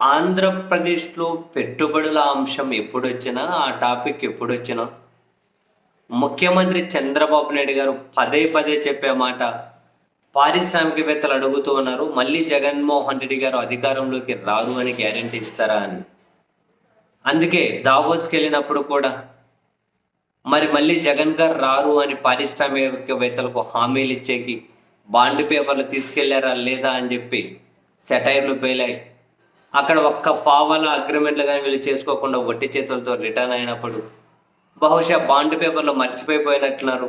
ఆంధ్రప్రదేశ్లో పెట్టుబడుల అంశం ఎప్పుడొచ్చినా ఆ టాపిక్ ఎప్పుడొచ్చినా ముఖ్యమంత్రి చంద్రబాబు నాయుడు గారు పదే పదే చెప్పే మాట పారిశ్రామికవేత్తలు అడుగుతూ ఉన్నారు మళ్ళీ జగన్మోహన్ రెడ్డి గారు అధికారంలోకి రారు అని గ్యారంటీ ఇస్తారా అని. అందుకే దావోస్కి వెళ్ళినప్పుడు కూడా మరి మళ్ళీ జగన్ గారు రారు అని పారిశ్రామికవేత్తలకు హామీలు ఇచ్చేకి బాండ్ పేపర్లు తీసుకెళ్ళారా లేదా అని చెప్పి సెటైర్లు పేలాయి. అక్కడ ఒక్క పావల అగ్రిమెంట్లు కానీ వీళ్ళు చేసుకోకుండా వడ్డీ చేతులతో రిటర్న్ అయినప్పుడు బహుశా బాండ్ పేపర్లు మర్చిపోయిపోయినట్లున్నారు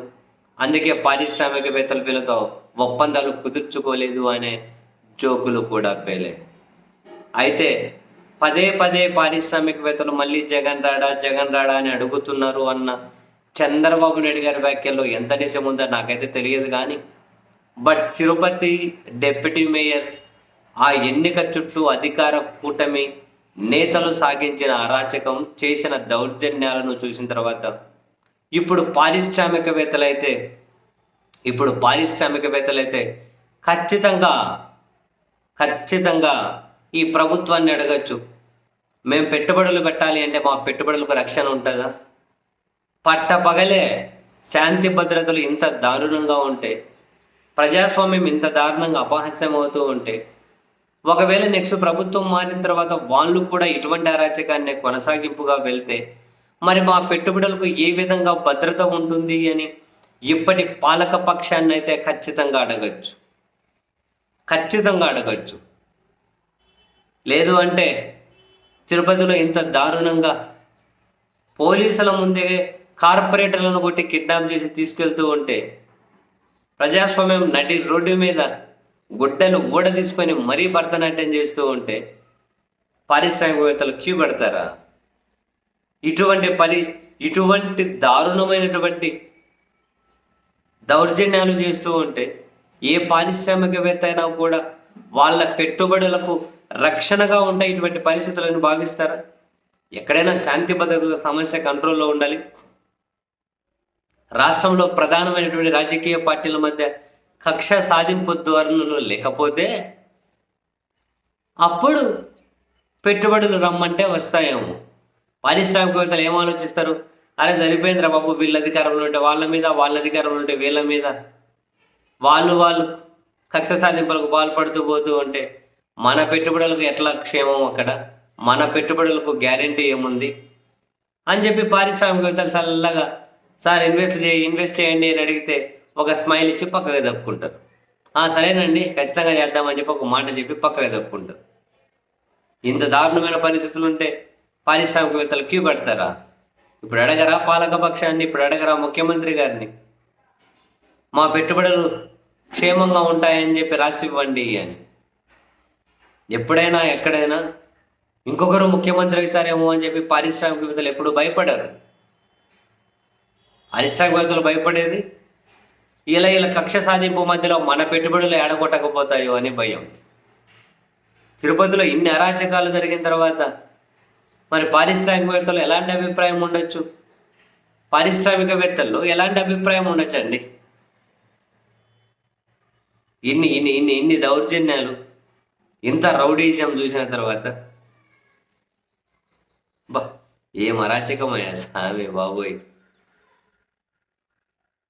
అందుకే పారిశ్రామికవేత్తలు వీళ్ళతో ఒప్పందాలు కుదుర్చుకోలేదు అనే జోకులు కూడా పేలే. అయితే పదే పదే పారిశ్రామికవేత్తలు మళ్ళీ జగన్ రాడా జగన్ రాడా అని అడుగుతున్నారు అన్న చంద్రబాబు నాయుడు గారి వ్యాఖ్యల్లో ఎంత నిజం ఉందో నాకైతే తెలియదు కానీ బట్ తిరుపతి డెప్యూటీ మేయర్ ఆ ఎన్నిక చుట్టూ అధికార కూటమి నేతలు సాగించిన అరాచకం చేసిన దౌర్జన్యాలను చూసిన తర్వాత ఇప్పుడు పారిశ్రామికవేత్తలైతే ఇప్పుడు పారిశ్రామికవేత్తలైతే ఖచ్చితంగా ఖచ్చితంగా ఈ ప్రభుత్వాన్ని అడగచ్చు. మేము పెట్టుబడులు పెట్టాలి అంటే మా పెట్టుబడులకు రక్షణ ఉంటుందా? పట్టపగలే శాంతి భద్రతలు ఇంత దారుణంగా ఉంటే ప్రజాస్వామ్యం ఇంత దారుణంగా అపహాస్యం అవుతూ ఉంటే ఒకవేళ నెక్స్ట్ ప్రభుత్వం మారిన తర్వాత వాళ్ళు కూడా ఇటువంటి అరాచకాన్ని కొనసాగింపుగా వెళ్తే మరి మా పెట్టుబడులకు ఏ విధంగా భద్రత ఉంటుంది అని ఇప్పటి పాలక పక్షాన్ని అయితే ఖచ్చితంగా అడగచ్చు. ఖచ్చితంగా అడగచ్చు. లేదు అంటే తిరుపతిలో ఇంత దారుణంగా పోలీసుల ముందే కార్పొరేటర్లను కొట్టి కిడ్నాప్ చేసి తీసుకెళ్తూ ఉంటే ప్రజాస్వామ్యం నడి రోడ్డు మీద గుడ్డను ఊడ తీసుకొని మరీ భరతనాట్యం చేస్తూ ఉంటే పారిశ్రామికవేత్తలు క్యూ పెడతారా ఇటువంటి పరి ఇటువంటి దారుణమైనటువంటి దౌర్జన్యాలు చేస్తూ ఉంటే ఏ పారిశ్రామికవేత్త అయినా కూడా వాళ్ళ పెట్టుబడులకు రక్షణగా ఉంటాయి ఇటువంటి పరిస్థితులను భావిస్తారా? ఎక్కడైనా శాంతి భద్రతల సమస్య కంట్రోల్లో ఉండాలి. రాష్ట్రంలో ప్రధానమైనటువంటి రాజకీయ పార్టీల మధ్య కక్ష సాధింపు ధోరణులు లేకపోతే అప్పుడు పెట్టుబడులు రమ్మంటే వస్తాయేమో. పారిశ్రామికవేత్తలు ఏం ఆలోచిస్తారు? అరే సరిపోయిందిరా బాబు వీళ్ళ అధికారంలో ఉంటే వాళ్ళ మీద వాళ్ళ అధికారంలో ఉంటే వీళ్ళ మీద. వాళ్ళు వాళ్ళు కక్ష సాధింపులకు పాల్పడుతూ పోతూ ఉంటే మన పెట్టుబడులకు ఎట్లా క్షేమం అక్కడ? మన పెట్టుబడులకు గ్యారంటీ ఏముంది? అని చెప్పి పారిశ్రామికవేత్తలు చల్లగా సార్ ఇన్వెస్ట్ చేయి ఇన్వెస్ట్ చేయండి అని అడిగితే ఒక స్మైల్ ఇచ్చి పక్కగా దక్కుంటారు "ఆ, సరేనండి ఖచ్చితంగా చేద్దామని చెప్పి ఒక మాట చెప్పి పక్కగా దక్కుంటారు ఇంత దారుణమైన పరిస్థితులు ఉంటే పారిశ్రామికవేత్తలు క్యూ కడతారా? ఇప్పుడు అడగరా పాలకపక్షాన్ని ఇప్పుడు అడగరా ముఖ్యమంత్రి గారిని? మా పెట్టుబడులు క్షేమంగా ఉంటాయని చెప్పి రాసి ఇవ్వండి అని. ఎప్పుడైనా ఎక్కడైనా ఇంకొకరు ముఖ్యమంత్రి అవుతారేమో అని చెప్పి పారిశ్రామికవేత్తలు ఎప్పుడు భయపడరు. పారిశ్రామికవేత్తలు భయపడేది ఇలా ఇలా కక్ష సాధింపు మధ్యలో మన పెట్టుబడులు ఏడగొట్టకపోతాయో అని భయం. తిరుపతిలో ఇన్ని అరాచకాలు జరిగిన తర్వాత మరి పారిశ్రామికవేత్తలు ఎలాంటి అభిప్రాయం ఉండొచ్చు? పారిశ్రామికవేత్తల్లో ఎలాంటి అభిప్రాయం ఉండొచ్చు అండి? ఇన్ని ఇన్ని ఇన్ని ఇన్ని దౌర్జన్యాలు ఇంత రౌడీజం చూసిన తర్వాత బా ఏం అరాచకమయ్యా స్వామి బాబోయ్.